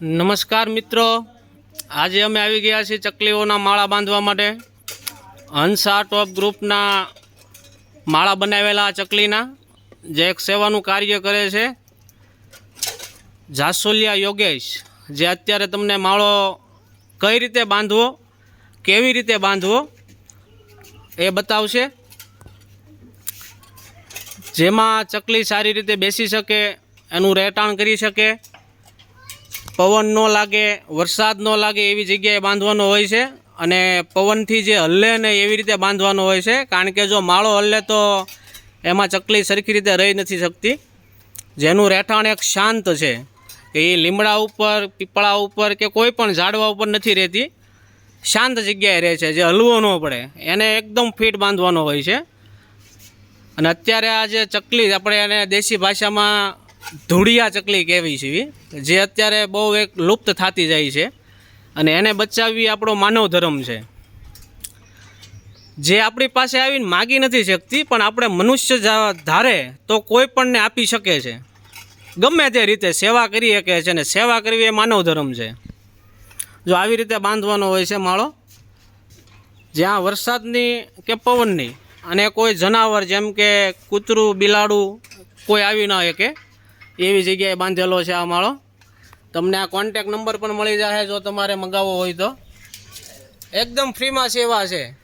નમસ્કાર મિત્રો. આજે અમે આવી ગયા છીએ ચકલીઓના માળા બાંધવા માટે. હંસ ઓફ ગ્રુપના માળા બનાવેલા ચકલીના. જે એક સેવાનું કાર્ય કરે છે. જાસોલિયા યોગેશ, જે અત્યારે તમને માળો કઈ રીતે બાંધવો, કેવી રીતે બાંધવો એ બતાવશે. જેમાં ચકલી સારી રીતે બેસી શકે, એનું રહેઠાણ કરી શકે. પવન ન લાગે, વરસાદ ન લાગે એવી જગ્યાએ બાંધવાનો હોય છે. અને પવનથી જે હલ્લે ને એવી રીતે બાંધવાનો હોય છે. કારણ કે જો માળો હલ્લે તો એમાં ચકલી સરખી રીતે રહી નથી શકતી. જેનું રહેઠાણ એક શાંત છે. કે એ લીમડા ઉપર, પીપળા ઉપર કે કોઈ પણ ઝાડવા ઉપર નથી રહેતી. શાંત જગ્યાએ રહે છે, જે હલવો ન પડે. એને એકદમ ફિટ બાંધવાનો હોય છે. અને અત્યારે આ જે ચકલી, આપણે એને દેશી ભાષામાં ધૂળિયા ચકલી કહેવી છે જે અત્યારે બહુ એક લુપ્ત થતી જાય છે. અને એને બચાવવી આપણો માનવ ધર્મ છે. જે આપણી પાસે આવીને માગી નથી શકતી, પણ આપણે મનુષ્ય ધારે તો કોઈ પણને આપી શકે છે. ગમે તે રીતે સેવા કરી શકે છે અને સેવા કરવી એ માનવ ધર્મ છે. જો આવી રીતે બાંધવાનો હોય છે માળો, જ્યાં વરસાદની કે પવનની અને કોઈ જનાવર જેમ કે કૂતરું, બિલાડું કોઈ આવી ના શકે એવી જગ્યાએ બાંધેલો છે આ માળો. તમને આ કોન્ટેક નંબર પણ મળી જશે જો તમારે મંગાવવો હોય તો. એકદમ ફ્રીમાં સેવા છે.